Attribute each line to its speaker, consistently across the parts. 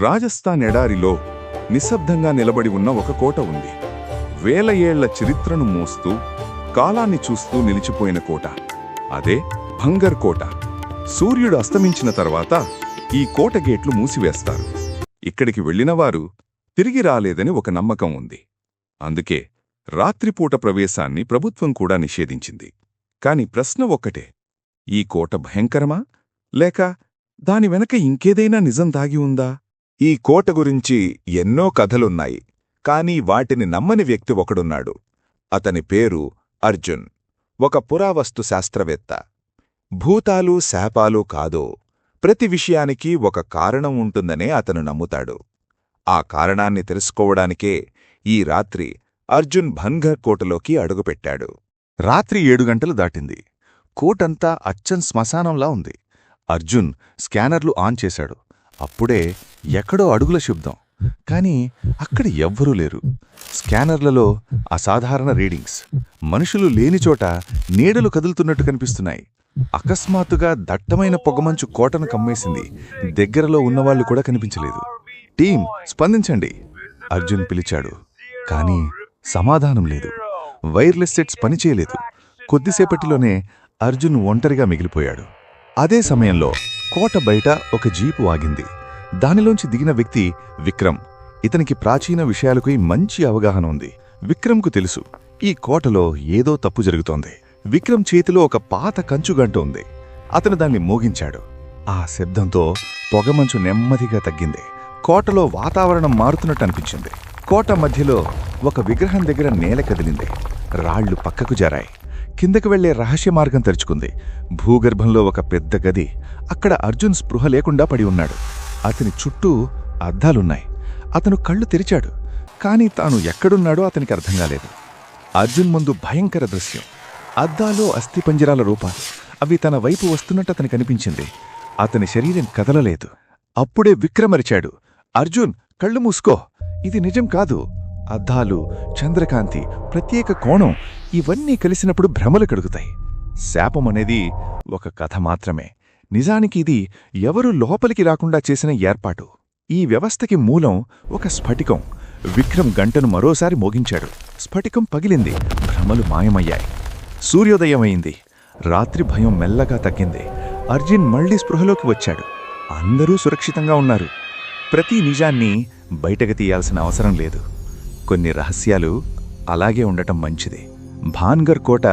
Speaker 1: రాజస్థాన్ ఎడారిలో నిశ్శబ్దంగా నిలబడి ఉన్న ఒక కోట ఉంది. వేల ఏళ్ళ చరిత్రను మోస్తూ కాలాన్ని చూస్తూ నిలిచిపోయిన కోట. అదే భంగర్ కోట. సూర్యుడు అస్తమించిన తర్వాత ఈ కోట గేట్లు మూసివేస్తారు. ఇక్కడికి వెళ్ళినవారు తిరిగి రాలేదని ఒక నమ్మకం ఉంది. అందుకే రాత్రిపూట ప్రవేశాన్ని ప్రభుత్వం కూడా నిషేధించింది. కాని ప్రశ్న ఒక్కటే. ఈ కోట భయంకరమా? లేక దాని వెనక ఇంకేదైనా నిజం దాగి ఉందా?
Speaker 2: ఈ కోట గురించి ఎన్నో కథలున్నాయి కాని వాటిని నమ్మని వ్యక్తి ఒకడున్నాడు. అతని పేరు అర్జున్ ఒక పురావస్తు శాస్త్రవేత్త. భూతాలు శాపాలు కాదో ప్రతి విషయానికి ఒక కారణం ఉంటుందనే అతను నమ్ముతాడు. ఆ కారణాన్ని తెలుసుకోవడానికే ఈ రాత్రి అర్జున్ భన్ఘర్ కోటలోకి అడుగుపెట్టాడు.
Speaker 3: రాత్రి ఏడు గంటలు దాటింది. కోటంతా అచ్చం శ్మశానంలా ఉంది. అర్జున్ స్కానర్లు ఆన్ చేశాడు. అప్పుడే ఎక్కడో అడుగుల శబ్దం. కాని అక్కడ ఎవ్వరూ లేరు. స్కానర్లలో అసాధారణ రీడింగ్స్. మనుషులు లేని చోట నీడలు కదులుతున్నట్టు కనిపిస్తున్నాయి. అకస్మాత్తుగా దట్టమైన పొగమంచు కోటను కమ్మేసింది. దగ్గరలో ఉన్నవాళ్ళు కూడా కనిపించలేదు. టీం స్పందించండి అర్జున్ పిలిచాడు. కాని సమాధానం లేదు. వైర్లెస్ సెట్స్ పనిచేయలేదు కొద్దిసేపటిలోనే అర్జున్ ఒంటరిగా మిగిలిపోయాడు. అదే సమయంలో కోట బయట ఒక జీపు ఆగింది. దానిలోంచి దిగిన వ్యక్తి విక్రమ్. ఇతనికి ప్రాచీన విషయాలపై మంచి అవగాహన ఉంది. విక్రమ్కు తెలుసు ఈ కోటలో ఏదో తప్పు జరుగుతోంది. విక్రమ్ చేతిలో ఒక పాత కంచుగంట ఉంది. అతను దాన్ని మోగించాడు. ఆ శబ్దంతో పొగమంచు నెమ్మదిగా తగ్గింది. కోటలో వాతావరణం మారుతున్నట్టు అనిపించింది. కోట మధ్యలో ఒక విగ్రహం దగ్గర నేల కదిలింది. రాళ్ళు పక్కకు జారాయి. కిందకు వెళ్ళే రహస్య మార్గం తెరుచుకుంది. భూగర్భంలో ఒక పెద్ద గది అక్కడ అర్జున్ స్పృహ లేకుండా పడి ఉన్నాడు. అతని చుట్టూ అద్దాలున్నాయి. అతను కళ్ళు తెరిచాడు కాని తాను ఎక్కడున్నాడో అతనికి అర్థం కాలేదు. అర్జున్ ముందు భయంకర దృశ్యం. అద్దాలో అస్థిపంజరాల రూపాలు. అవి తన వైపు వస్తున్నట్టు అతనికి అనిపించింది. అతని శరీరం కదలలేదు. అప్పుడే విక్రమరిచాడు. అర్జున్ కళ్ళు మూసుకో. ఇది నిజం కాదు. అద్దాలు చంద్రకాంతి ప్రత్యేక కోణం ఇవన్నీ కలిసినప్పుడు భ్రమలు కడుగుతాయి శాపం అనేది ఒక కథ మాత్రమే. నిజానికి ఇది ఎవరు లోపలికి రాకుండా చేసిన ఏర్పాటు. ఈ వ్యవస్థకి మూలం ఒక స్ఫటికం. విక్రమ్ గంటను మరోసారి మోగించాడు. స్ఫటికం పగిలింది. భ్రమలు మాయమయ్యాయి. సూర్యోదయమైంది. రాత్రి భయం మెల్లగా తగ్గింది. అర్జున్ మళ్ళీ స్పృహలోకి వచ్చాడు. అందరూ సురక్షితంగా ఉన్నారు. ప్రతి నిజాన్ని బయటకు తీయాల్సిన అవసరం లేదు. కొన్ని రహస్యాలు అలాగే ఉండటం మంచిది. భాన్గర్ కోట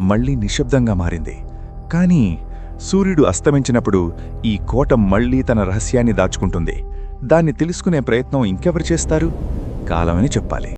Speaker 3: మళ్ళీ నిశ్శబ్దంగా మారింది. కాని సూర్యుడు అస్తమించినప్పుడు ఈ కోట మళ్ళీ తన రహస్యాన్ని దాచుకుంటుంది. దాన్ని తెలుసుకునే ప్రయత్నం ఇంకెవరు చేస్తారు? కాలమని చెప్పాలి.